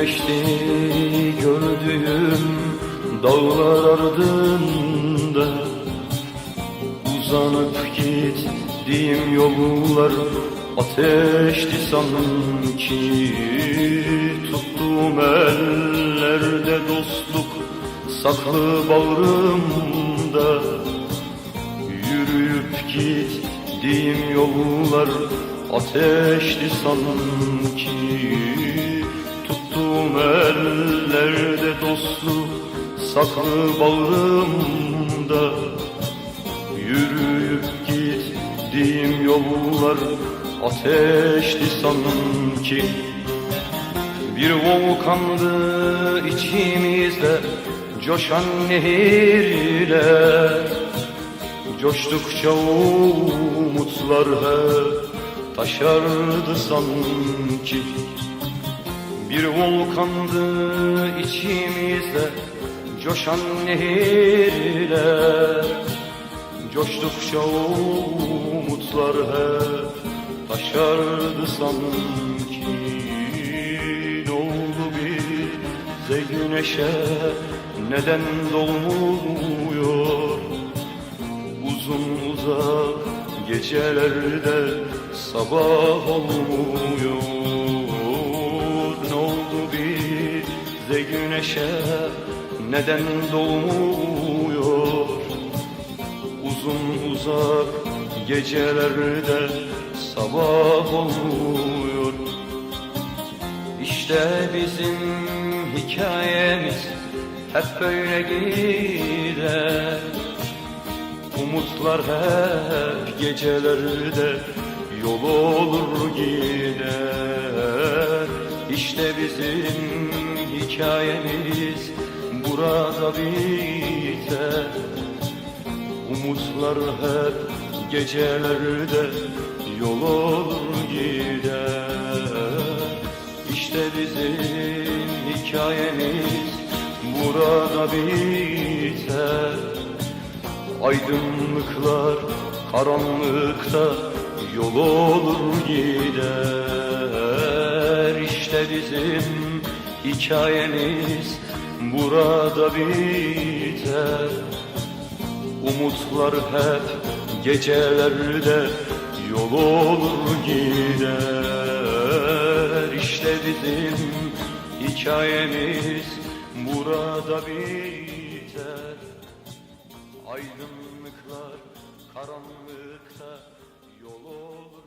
Güneşti gördüğüm dağlar ardında Uzanıp gittiğim yollar ateşti sanki Tuttuğum ellerde dostluk saklı bağrımda Yürüyüp gittiğim yollar ateşti sanki ellerde dostluk saklı bağrımda Yürüyüp gittiğim yollar ateşti sanki. Bir volkandı içimizde coşan nehirler Coştukça umutlar hep taşardı sanki Bir volkandı içimizde coşan nehirler Coştukça umutlar hep taşardı sanki. Ne oldu bize güneşe neden dolmuyor Uzun uzak gecelerde sabah olmuyor güneşe neden dolmuyor Uzun uzak gecelerde sabah olmuyor İşte bizim hikayemiz hep böyle gider. Umutlar hep gecelerde yol olur gider İşte bizim hikayemiz burada biter. Umutlar hep gecelerde yol olur gider. İşte bizim hikayemiz burada biter. Aydınlıklar karanlıkta yol olur gider İşte bizim hikayemiz burada biter. Umutlar hep gecelerde yol olur gider. İşte bizim hikayemiz burada biter. Aydınlıklar karanlıkta yol olur